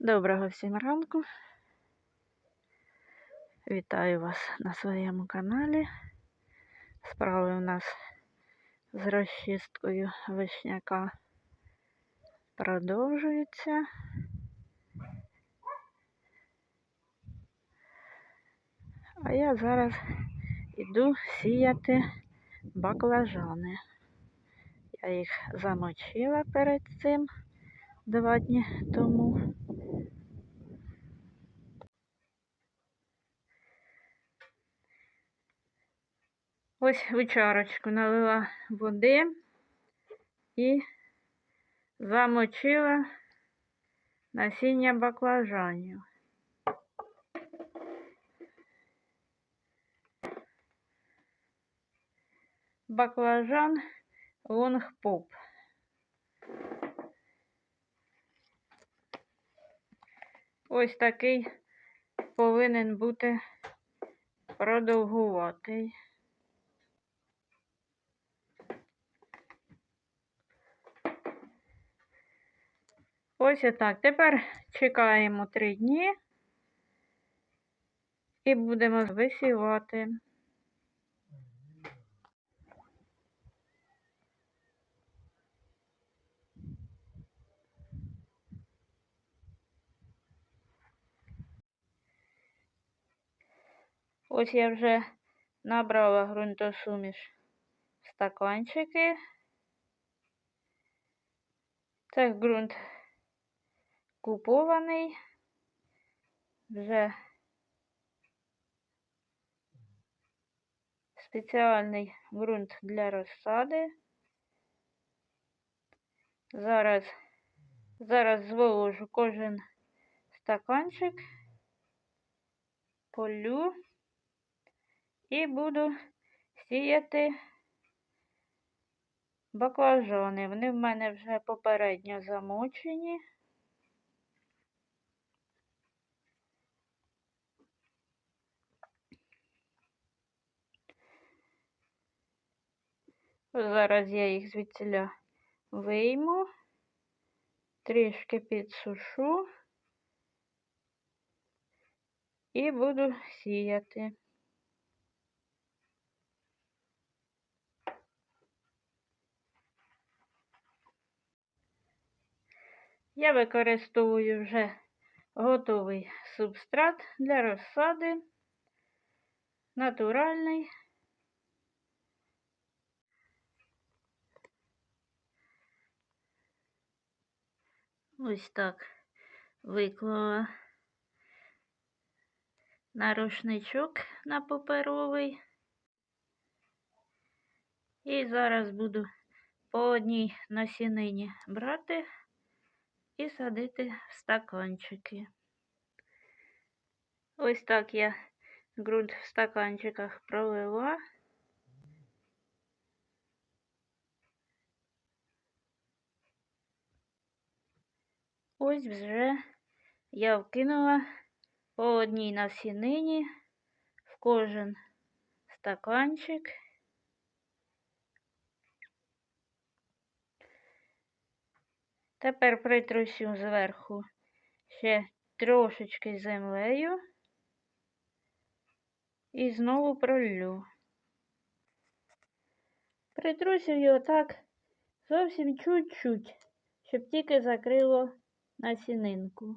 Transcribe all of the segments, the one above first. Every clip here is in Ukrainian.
Доброго всім ранку. Вітаю вас на своєму каналі. Справи у нас з розчисткою вишняка продовжуються. А я зараз іду сіяти баклажани. Я їх замочила перед цим два дні тому. Ось в чарочку налила води і замочила насіння баклажанів. Баклажан лонгпоп. Ось такий повинен бути продовгуватий. Ось і так. Тепер чекаємо три дні і будемо висівати. Ось я вже набрала ґрунтосуміш в стаканчики. Це ґрунт купований. Вже спеціальний ґрунт для розсади. Зараз, зараз зволожу кожен стаканчик, полю і буду сіяти баклажани. Вони в мене вже попередньо замочені. Зараз я їх звідсіля вийму, трішки підсушу і буду сіяти. Я використовую вже готовий субстрат для розсади, натуральний. Ось так виклала на рушничок на паперовий. І зараз буду по одній насінині брати і садити в стаканчики. Ось так я ґрунт в стаканчиках пролила. Ось вже я вкинула по одній насінині в кожен стаканчик. Тепер притрусю зверху ще трошечки землею і знову пролью. Притрусю його так зовсім чуть-чуть, щоб тільки закрило насінинку.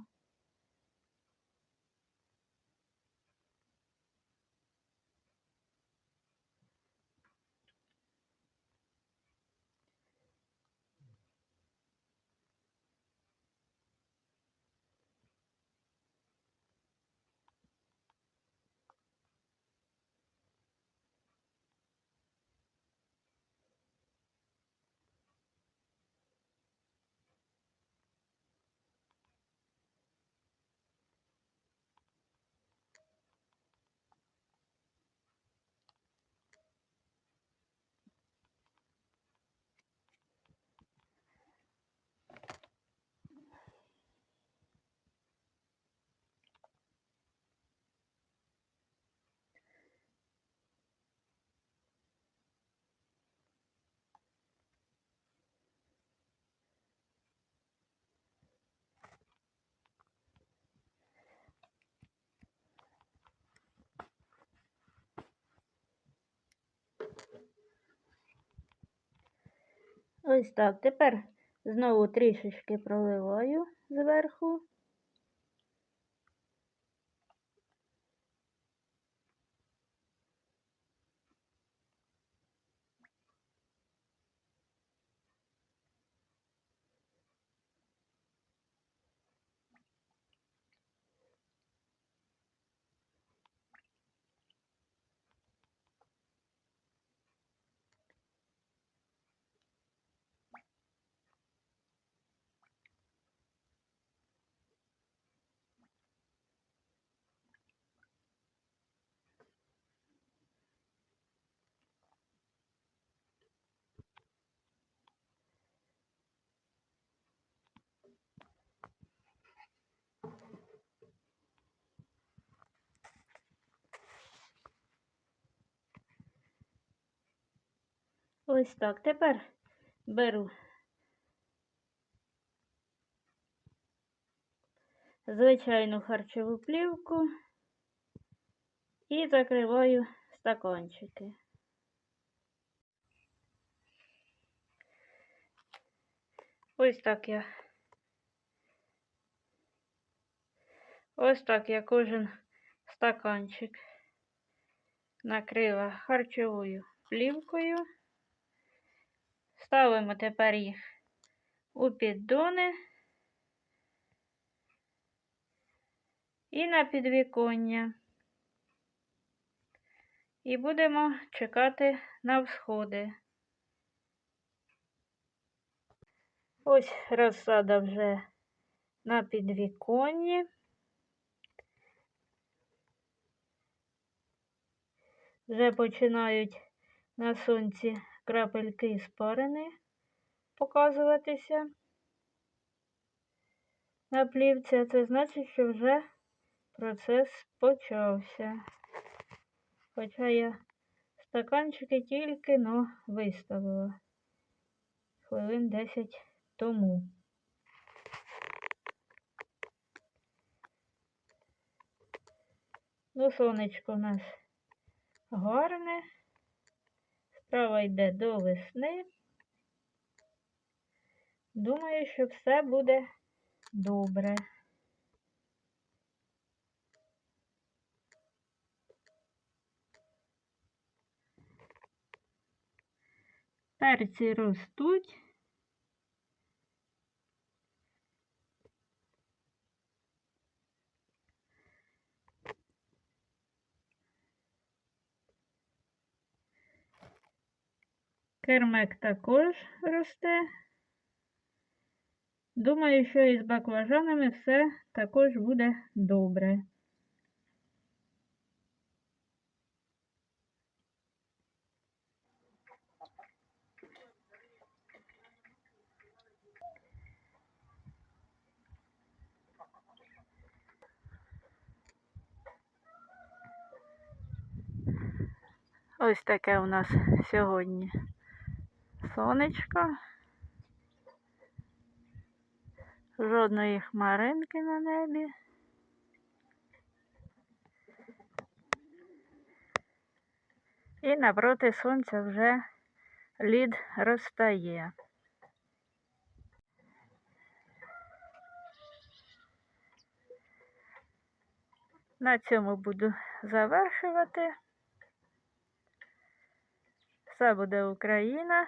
Ось так. Тепер знову трішечки проливаю зверху. Ось так. Тепер беру звичайну харчову плівку і закриваю стаканчики. Ось так я. Ось так я кожен стаканчик накрила харчовою плівкою. Ставимо тепер їх у піддони і на підвіконня. І будемо чекати на всходи. Ось розсада вже на підвіконні. Вже починають на сонці крапельки спарини показуватися на плівці, а це значить, що вже процес почався. Хоча я стаканчики тільки но виставила хвилин 10 тому. Ну, сонечко у нас гарне. Справа йде до весни. Думаю, що все буде добре. Перці ростуть. Кермек також росте. Думаю, що із баклажанами все також буде добре. Ось таке у нас сьогодні сонечко. Жодної хмаринки на небі. І напроти сонця вже лід розтає. На цьому буду завершувати. Все буде Україна.